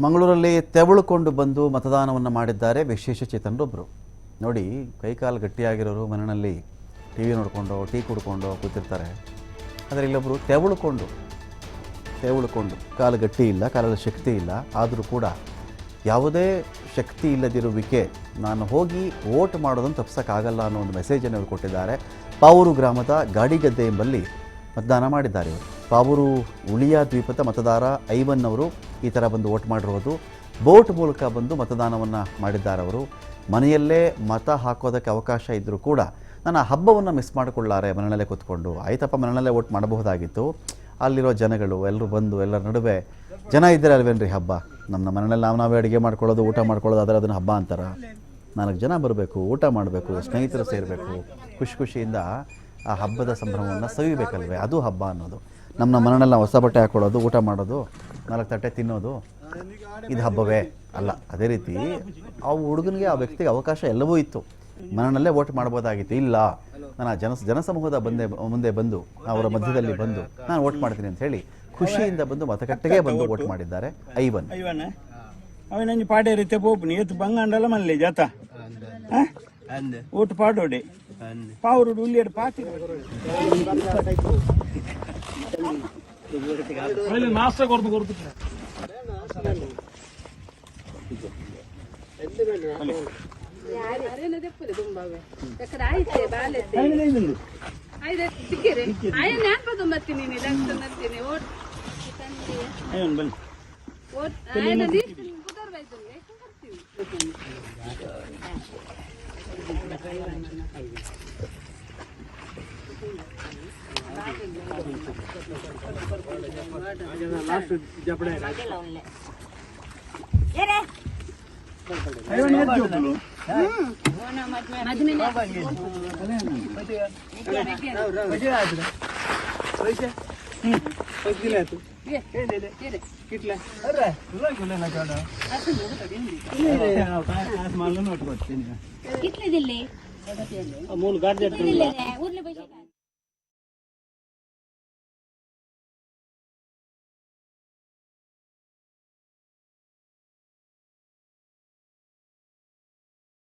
ಮಂಗಳೂರಲ್ಲಿ ತೆವಳುಕೊಂಡು ಬಂದು ಮತದಾನವನ್ನು ಮಾಡಿದ್ದಾರೆ ವಿಶೇಷ ಚೇತನರೊಬ್ಬರು ನೋಡಿ, ಕೈಕಾಲು ಗಟ್ಟಿಯಾಗಿರೋರು ಮನೆಯಲ್ಲಿ ಟಿ ವಿ ನೋಡಿಕೊಂಡು, ಟೀ ಕುಡ್ಕೊಂಡು ಕೂತಿರ್ತಾರೆ. ಆದರೆ ಇಲ್ಲೊಬ್ಬರು ತೆವಳುಕೊಂಡು ತೆವಳುಕೊಂಡು. ಕಾಲು ಗಟ್ಟಿ ಇಲ್ಲ, ಕಾಲಲ್ಲಿ ಶಕ್ತಿ ಇಲ್ಲ. ಆದರೂ ಕೂಡ ಯಾವುದೇ ಶಕ್ತಿ ಇಲ್ಲದಿರುವಿಕೆ, ನಾನು ಹೋಗಿ ವೋಟ್ ಮಾಡೋದನ್ನು ತಪ್ಪಿಸೋಕ್ಕಾಗಲ್ಲ ಅನ್ನೋ ಒಂದು ಮೆಸೇಜನ್ನು ಇವರು ಕೊಟ್ಟಿದ್ದಾರೆ. ಪಾವೂರು ಗ್ರಾಮದ ಗಾಡಿಗದ್ದೆ ಎಂಬಲ್ಲಿ ಮತದಾನ ಮಾಡಿದ್ದಾರೆ ಇವರು. ಪಾವೂರು ಉಳಿಯ ದ್ವೀಪದ ಮತದಾರ ಐವನ್ ಅವರು ಈ ಥರ ಬಂದು ವೋಟ್ ಮಾಡಿರೋದು. ಬೋಟ್ ಮೂಲಕ ಬಂದು ಮತದಾನವನ್ನು ಮಾಡಿದ್ದಾರೆ ಅವರು ಮನೆಯಲ್ಲೇ ಮತ ಹಾಕೋದಕ್ಕೆ ಅವಕಾಶ ಇದ್ದರೂ ಕೂಡ ನಾನು ಆ ಹಬ್ಬವನ್ನು ಮಿಸ್ ಮಾಡಿಕೊಳ್ಳಾರೆ ಮನೆಯಲ್ಲೇ ಕೂತ್ಕೊಂಡು. ಆಯ್ತಪ್ಪ, ಮನೆಯಲ್ಲೇ ವೋಟ್ ಮಾಡಬಹುದಾಗಿತ್ತು. ಅಲ್ಲಿರೋ ಜನಗಳು ಎಲ್ಲರೂ ಬಂದು, ಎಲ್ಲರ ನಡುವೆ ಜನ ಇದ್ದರೆ ಅಲ್ವೇನ್ರಿ ಹಬ್ಬ? ನಮ್ಮ ಮನೆಯಲ್ಲಿ ನಾವು ನಾವೇ ಅಡುಗೆ ಮಾಡ್ಕೊಳ್ಳೋದು, ಊಟ ಮಾಡ್ಕೊಳ್ಳೋದು, ಆದರೆ ಅದನ್ನು ಹಬ್ಬ ಅಂತಾರ? ನಾಲ್ಕು ಜನ ಬರಬೇಕು, ಊಟ ಮಾಡಬೇಕು, ಸ್ನೇಹಿತರು ಸೇರಬೇಕು. ಖುಷಿ ಖುಷಿಯಿಂದ ಆ ಹಬ್ಬದ ಸಂಭ್ರಮವನ್ನು ಸವಿಬೇಕಲ್ವೇ? ಅದು ಹಬ್ಬ ಅನ್ನೋದು. ನಮ್ಮ ಮನೆಯಲ್ಲಿ ಹೊಸ ಬಟ್ಟೆ ಹಾಕೊಳ್ಳೋದು, ಊಟ ಮಾಡೋದು ನಾಲ್ಕು ತಟ್ಟೆ ತಿನ್ನೋದು ಇದು ಹಬ್ಬವೇ ಅಲ್ಲ. ಅದೇ ರೀತಿ ಆ ಹುಡುಗನಿಗೆ ಆ ವ್ಯಕ್ತಿಗೆ ಅವಕಾಶ ಎಲ್ಲವೂ ಇತ್ತು. ಮನನಲ್ಲೇ ವೋಟ್ ಮಾಡ್ಬೋದಾಗಿತ್ತು. ಇಲ್ಲ ನಾನು ಆ ಜನ ಜನಸಮೂಹದ ಬಂದೆ ಮುಂದೆ ಬಂದು ಅವರ ಮಧ್ಯದಲ್ಲಿ ಬಂದು ನಾನು ವೋಟ್ ಮಾಡ್ತೀನಿ ಅಂತ ಹೇಳಿ ಖುಷಿಯಿಂದ ಬಂದು ಮತಗಟ್ಟೆಗೆ ಬಂದು ವೋಟ್ ಮಾಡಿದ್ದಾರೆ ಐವನ್. ಅವನಂಜಿ ಪಾಡೆ ರೀತಿ ಪೋಪುನಿ ಎತ್ತು ಬಂಗಂಡಲ ಮಲ್ಲೆ ಜಾತ. ಊಟ ಪಾಡೋಡೆ. ಪಾವರು ಉಳ್ಳಿಯಡು ಪಾತಿ മാസ്റ്റർ കൊടുത്ത് കൊടുത്തിട്ടില്ല Thank you. ಲಾಸ್ಟ್ ಜಪಡೆ ಮೂರು ಗಾಡಿ ಊರ್ಲಿ ಪೈಸೆ